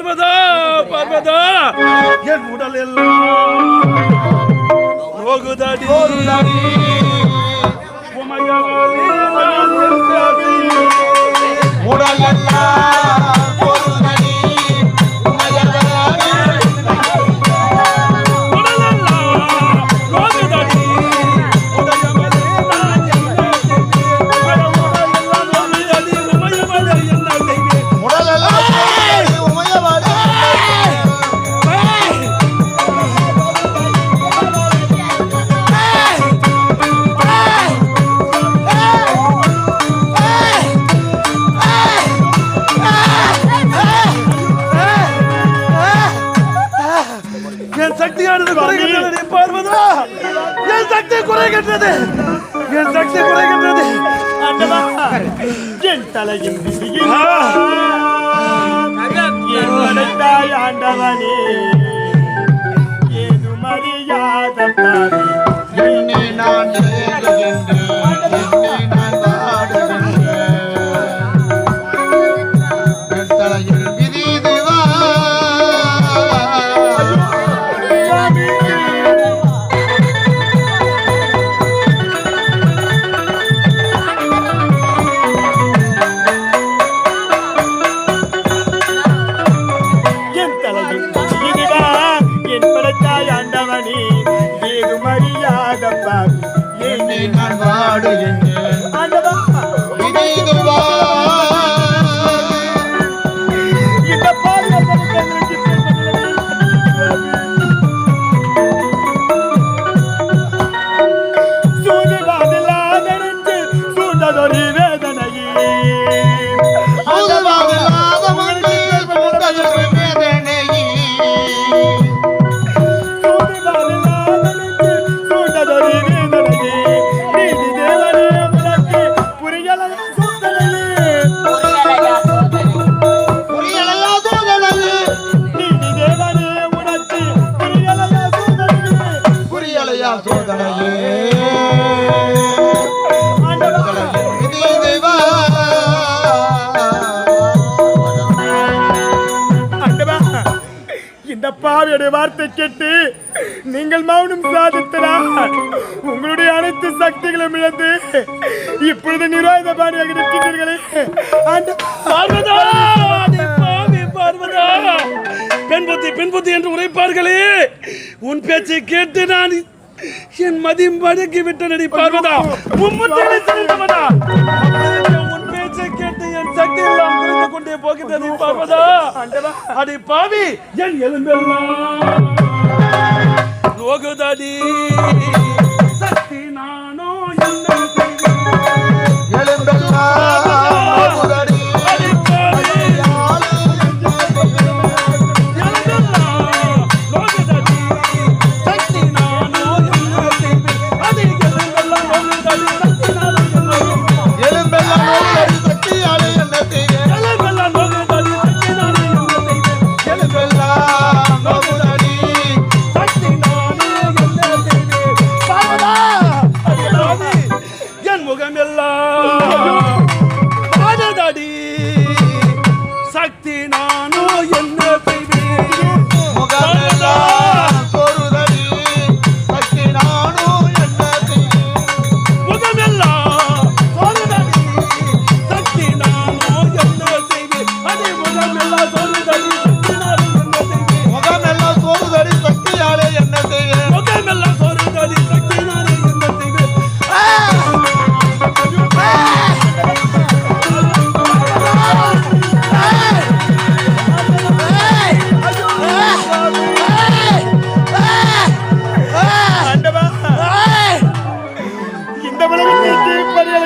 ಪರ್ವದ ಪರ್ವದ N ಉಡಲೆಲ್ಲ ಹೋಗುದಡಿ குறைகின்றது. என் சக்தி குறைகின்றது. என் தலையில் ஆண்டவனே. ஏதுமறியாத அப்பாவியுடைய வார்த்தை கேட்டு நீங்கள் மௌனம் சாதித்தனால் உங்களுடைய அனைத்து சக்திகளும் இழந்து இப்பொழுது நிராயுத பாணியாக நிற்கின்றீர்களே. பெண்புத்தி பெண்புத்தி என்று உரைப்பார்களே. உன் பேச்சை கேட்டு நான் என் மதியம் வழங்கி விட்டு நடி பார்வதா ఉండి పోకిందని పాపదా? అంటే అది పావి. ఎలుబెల్లా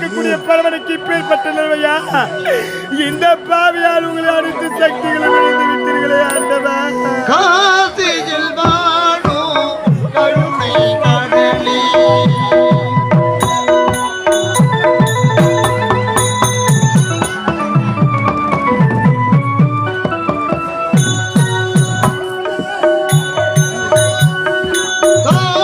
பார்க்கக்கூடிய பரவனுக்கு இப்பேற்பட்ட நிலைமையா இந்த பாவியால் உங்களை அனைத்து சக்திகளும் இழந்து விட்டீர்களே ஆண்டவா Oh!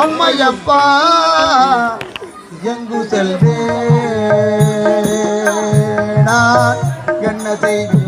அம்மையப்பா எங்கு செல்வேன்? நான் என்ன செய்வேன்?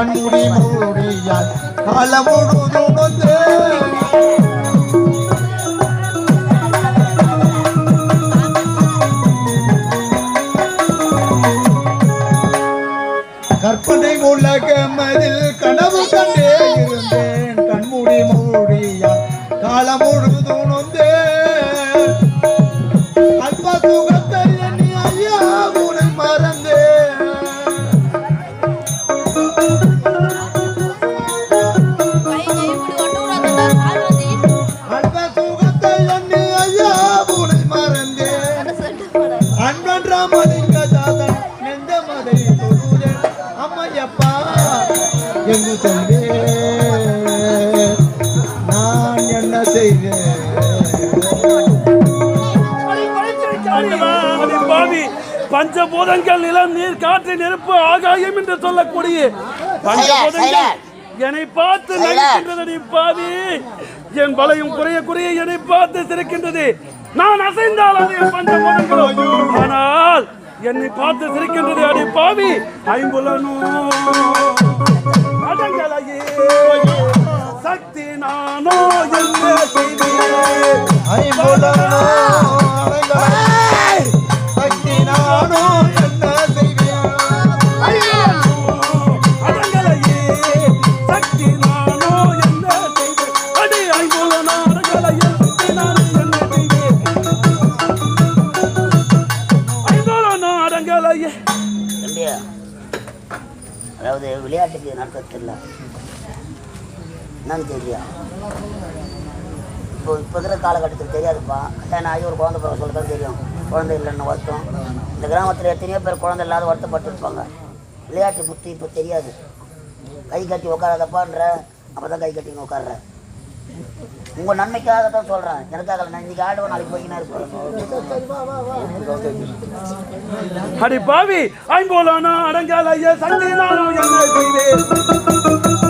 கண்மூடி மூடியால் காலமுழுதும் வந்து கற்பனை உலகம் அதில் கனவு கண்டே இருந்தேன். கண்மூடி மூடியால் காலமுழுதும் வந்து எங்கு செல்வேன் நான் என்ன பாவி பஞ்சபூதங்கள் நிலம் நீர் காற்று நெருப்பு ஆகாயம் என்று சொல்லக்கூடிய பஞ்சபூதங்கள். என்னை பார்த்து சைலா. நகைக்கின்றது பாவி. என் பலையும் குறைய குறைய என்னை பார்த்து சிரிக்கின்றது. நான் அசைந்தால் அது என் பஞ்சபூதங்களும். ஆனால் என்னை பார்த்து சிரிக்கின்றது அடி பாவி. ஐம்புலனோ. அடங்கலையே சக்தி நானோ என்ன செய்வேன்? ஐம்புலனோ. சக்தி நானோ அதாவது விளையாட்டுக்கு நடத்த என்னன்னு தெரியல. இப்போ இப்போ இருக்கிற காலகட்டத்தில் தெரியாதுப்பா. கல்யாணம் ஆகி ஒரு குழந்தை பிறகு சொல்ல தெரியும். குழந்தை இல்லைன்னு வருத்தம். இந்த கிராமத்தில் எத்தனையோ பேர் குழந்தை இல்லாத வருத்தப்பட்டுருப்பாங்க. விளையாட்டு புத்தி இப்போ தெரியாது. கை கட்டி உட்காராதப்பான்ற அப்போ தான் கை கட்டின்னு உட்காடுற உங்கள் நன்மைக்காக தான் சொல்கிறேன் எனக்காக இல்லை. நான் இன்னைக்கு ஆடுவேன் நாளைக்கு போய்க்கினா இருப்பேன் அடி பாவி ஐம்போலானா நாடங்களையே ஐயா நானோ என்ன செய்வேன்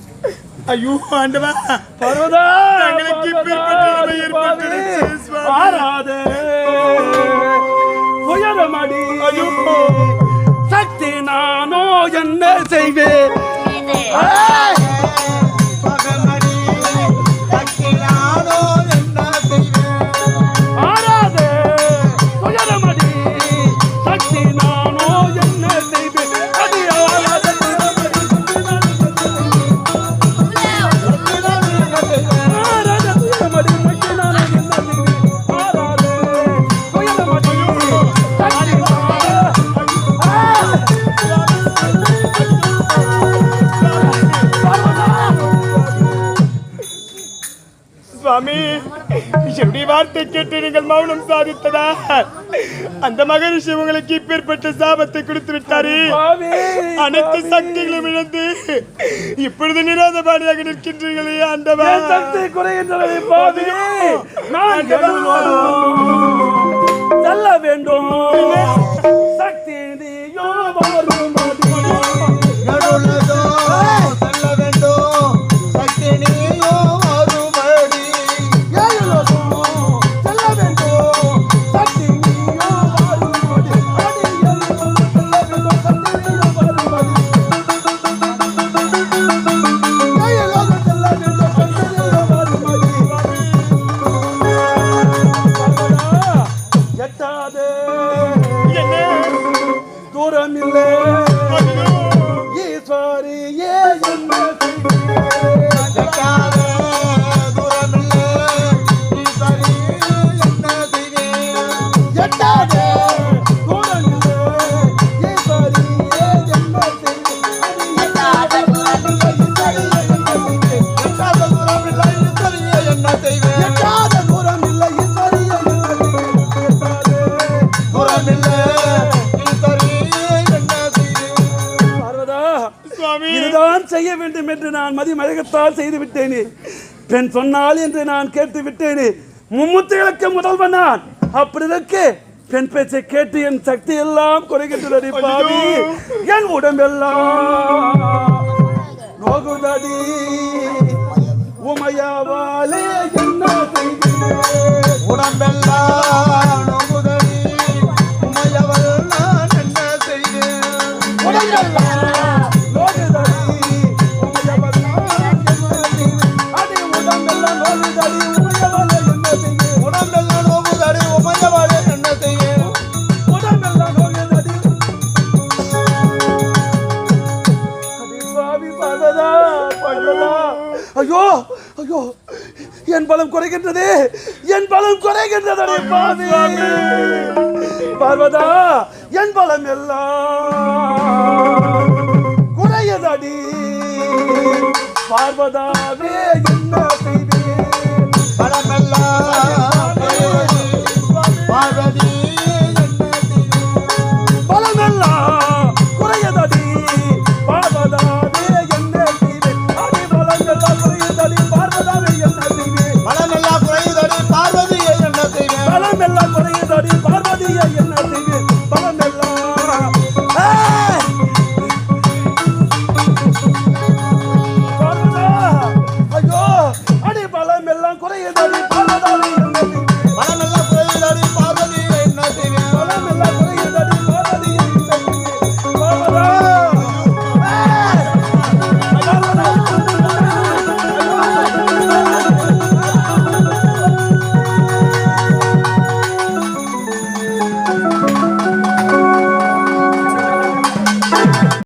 ஐயோ ஆண்டவா பர்வதா தங்களுக்கு ஏற்பட்டது, சுவாமி. ஆராதே உயரமடி சக்தி நானோ என்ன செய்வேன் வார்த்தை கேட்டு நீங்கள் மௌனம் சாதித்ததா அந்த மகரிஷி உங்களுக்கு இப்பேற்பட்ட சாபத்தை கொடுத்து விட்டாரு. அனைத்து சக்திகளும் இழந்து இப்பொழுது நிராதபாணியாக நிற்கின்றீர்களே ஆண்டவா. சக்தி எழுவோம் செல்ல வேண்டும்? சக்தி வேண்டும் என்று நான் மதிமயகத்தால் செய்து விட்டேனே பெண் சொன்னால் என்று நான் கேட்டு விட்டேனே மும்முத்துகளுக்கு முதல்வன் நான். அப்படி இருக்க. பெண் பேச்சை கேட்டு என் சக்தி எல்லாம் குறைகின்றது பாவி. என் உடம்பெல்லாம் நோகுதடி. உமையாவாலே என்ன உடம்பெல்லாம் நோகுதடி. உமையவள் நான் என்ன செய்வேன் உடம்பெல்லாம் ஐயோ ஐயோ என் பலம் குறைகின்றது என் பலம் குறைகின்றது பார்வதா என் பலம் எல்லாம் குறையதடி. பார்வதா